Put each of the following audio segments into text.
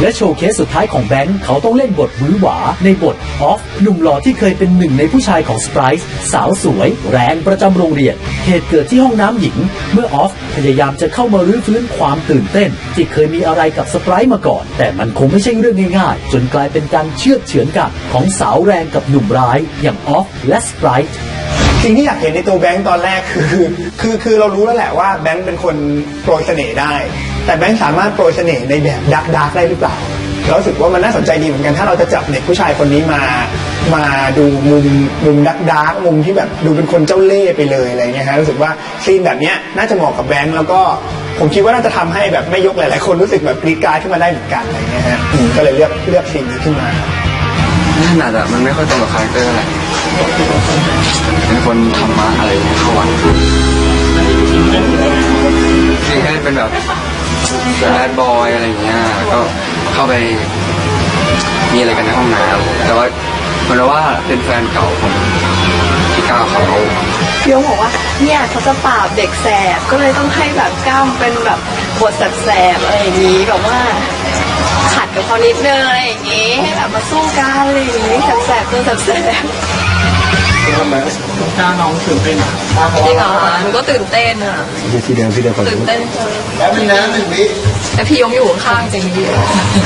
และโชว์เคสสุดท้ายของแบงค์เขาต้องเล่นบทหวือหวา ในบทออฟหนุ่มหล่อที่เคยเป็นหนึ่งในผู้ชายของสไปร์สาวสวย แรงประจำโรงเรียน เหตุเกิดที่ห้องน้ำหญิง เมื่อออฟพยายามจะเข้ามารื้อฟื้นความตื่นเต้น ที่เคยมีอะไรกับสไปร์มาก่อน แต่มันคงไม่ใช่เรื่องง่ายๆ จนกลายเป็นการเชื่อดเฉือนกันของสาวแรงกับหนุ่มร้าย อย่างออฟและสไปร์สิ่งที่อยากเห็นในตัวแบงค์ตอนแรกคือ คือคือเรารู้แล้วแหละว่าแบงค์เป็นคนโปรยเสน่ห์ได้ แต่แบงค์สามารถโปรยเสน่ห์ในแบบดักดักได้หรือเปล่าเรารู้สึกว่ามันน่าสนใจดีเหมือนกัน ถ้าเราจะจับเด็กผู้ชายคนนี้มามาดูมุมมุมดักดักมุมที่แบบดูเป็นคนเจ้าเล่ห์ไปเลยอะไรเงี้ยฮะรู้สึกว่าซีนแบบเนี้ยน่าจะเหมาะกับแบงค์แล้วก็ผมคิดว่าน่าจะทำให้แบบไม่ยกหลาย ๆ คนรู้สึกแบบกรีดกรารขึ้นมาได้เหมือนกันอะไรเงี้ยฮะอืมก็เลยเลือกเลือกซีนนี้ขึ้นมาไม่ถนัดอะมันไม่ค่อยตรงกับคาแรคเตอร์อะไรเป็นคนธรรมะอะไรอย่างเงี้ยเข้าวัดจริงแค่เป็นแบบ แบดบอยอะไรอย่างเงี้ยก็เข้าไปมีอะไรกันในห้องน้ำแต่ว่าเหมือนว่าเป็นแฟนเก่าของพี่ก้าวเขาโยงบอกว่าเนี่ยเขาจะปราบเด็กแสบก็เลยต้องให้แบบก้ามเป็นแบบบทแสบๆอะไรอย่างนี้แบบว่าขัดกับเขานิดนึงอะไรอย่างนี้ให้แบบมาสู้กันอะไรอย่างนี้แสบๆตัวแสบๆ กล้าน้องตื่นเต้นจริงเหรอหนูก็ตื่นเต้นอะที่เดิมที่เดิมคนตื่นเต้นแล้วมีน้ำหนึ่งวิแต่พี่ยงอยู่ข้างจริงพี่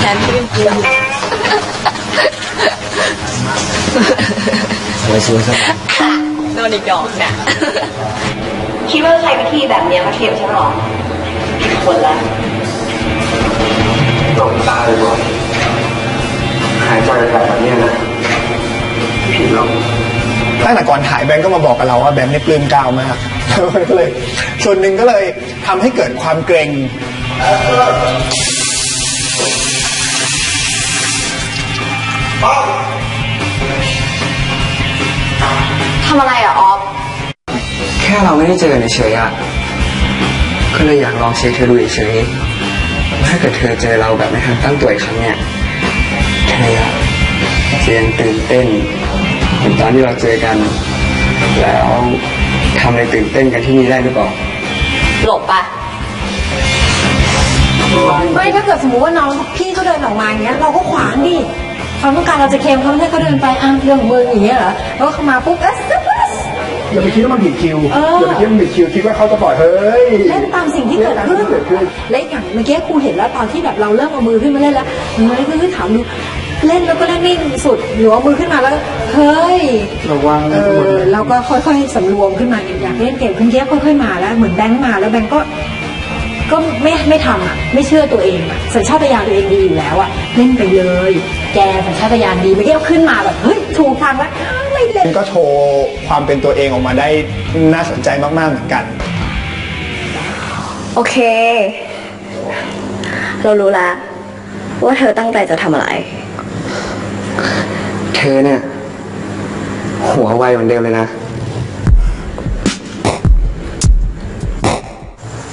แทนพี่เป็นพี่สวยสวยสวยโดนอีกดอกเนี่ยคิดว่าใช้วิธีแบบเนี้ยมาเทียบฉันหรอคนละหลงตาเลยก่อนหายใจแบบนี้นะผิดหรอก ตั้งแต่ก่อนถ่ายแบงก์ก็มาบอกกับเราว่าแบงก์เนี่ยปลื้มก้าวมากก็เลยส่วนหนึ่งก็เลยทำให้เกิดความเกรงทำอะไรอะออฟแค่เราไม่ได้เจอกันเฉยๆอะก็เลยอยากลองเช็คเธอดูเฉยๆถ้าเกิดเธอเจอเราแบบไม่ทันตั้งตัวอีกครั้งเนี่ยเธออะจะยังตื่นเต้นเหมือน ตอนที่เราเจอกัน แล้วทำอะไรตื่นเต้นกันที่นี่ได้หรือเปล่าหลบปะไม่ถ้าเกิดสมมติว่าน้องพี่เขาเดินออกมาอย่างเงี้ย เราก็ขวางดิความต้องการเราจะเคลมเขาไม่ให้เขาเดินไปอะเรื่องของมึงอย่างเงี้ยเหรอแล้วเขามาปุ๊บเอ๊ะเอ๊ะเอ๊ะอย่าไปคิดว่ามันผิดคิวเอออ ย่าไปคิดว่ามันผิดคิวคิดว่าเขาจะปล่อยเฮ้ยเล่นตามสิ่งที่เกิดขึ้นเกิดขึ้นและอีกอย่างเมื่อกี้ครูเห็นแล้วตอนที่แบบเราเริ่มเอามือขึ้นมาเล่นแล้วเฮ้ยคือถามดู เล่นแล้วก็เล่นไม่สุดหนูเอามือขึ้นมาแล้ว เฮ้ย ระวังเออเราก็ค่อยๆสำรวมขึ้นมาอยากเล่นเก่งขึ้นเยอะค่อยๆมาแล้วเหมือนแบงค์มาแล้วแบงค์ก็ ก็ไม่ไม่ทำอะไม่เชื่อตัวเองอะสัญชาตญาณตัวเองดีอยู่แล้วอะเล่นไปเลย แกสัญชาตญาณดีไม่เกี่ยวขึ้นมาแบบเฮ้ยถูกทางแล้วอ้าวไม่เล่น ก็โชว์ความเป็นตัวเองออกมาได้น่าสนใจมาก ๆ เหมือนกัน โอเค เรารู้ละว่าเธอตั้งใจจะทำอะไร เธอเนี่ย หัวไวเหมือนเดิมเลยนะ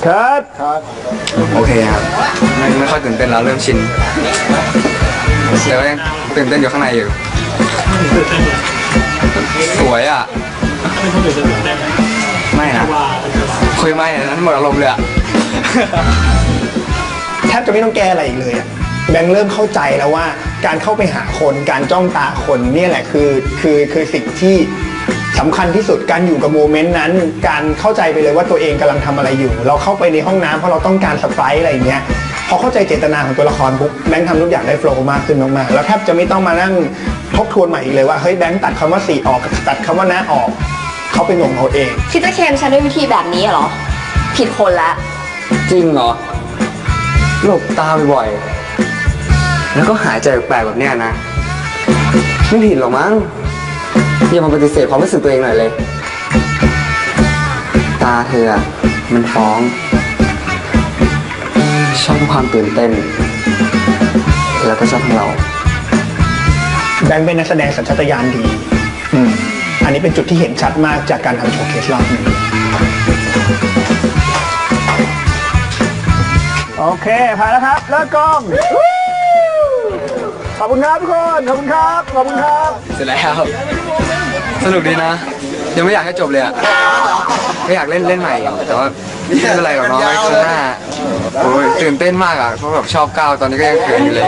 ครับ โอเคครับไม่ไม่ค่อยตื่นเต้นแล้วเริ่มชินแต่ว่ายังตื่นเต้นอยู่ข้างในอยู่ สวยอะ ไม่ต้องตื่นเต้นตื่นเต้นไม่นะว่าคุยไม่นั้นหมดอารมณ์เลยอะ แทบจะไม่ต้องแก้อะไรอีกเลยอะแบงค์เริ่มเข้าใจแล้วว่า การเข้าไปหาคน การจ้องตาคนเนี่ยแหละคือคือคือสิ่งที่สำคัญที่สุดการอยู่กับโมเมนต์นั้น การเข้าใจไปเลยว่าตัวเองกำลังทำอะไรอยู่ เราเข้าไปในห้องน้ำเพราะเราต้องการสไปร์อะไรอย่างเงี้ยพอเข้าใจเจตนาของตัวละครปุ๊บแบงค์ทำทุกอย่างได้โฟล์มากขึ้นมากๆแล้วแทบจะไม่ต้องมานั่งทบทวนใหม่อีกเลยว่าเฮ้ยแบงค์ตัดคำว่าสี่ออกตัดคำว่าน้าออก เขาไปงงเอาเองคิดจะเคลมฉันด้วยวิธีแบบนี้เหรอผิดคนละจริงเหรอหลบตาบ่อยๆ แล้วก็หายใจแปลกๆแบบเนี้ยนะ ไม่ผิดหรอกมั้งอย่ามาปฏิเสธความรู้สึกตัวเองหน่อยเลย ตาเธออะมันฟ้อง ชอบความตื่นเต้น แล้วก็ชอบทั้งเรา แบงค์เป็นนักแสดงสัญชาตญาณดี อืม อันนี้เป็นจุดที่เห็นชัดมากจากการทำโชว์เคสรอบนี้ โอเคผ่านแล้วครับเลิกกล้องข อบคุณครับทุกคนขอบคุณครับขอบคุณครับเสร็จแล้ว สนุกดีนะ ยังไม่อยากให้จบเลยอะไม่อยากเล่นเล่นใหม่แต่ว่าไม่เป็นไรหรอกเน้องข้งหน้าโอ้ยตื่นเต้นมากอะเพราะแบบชอบก้าวตอนนี้ก็ยังเขินอยู่เลย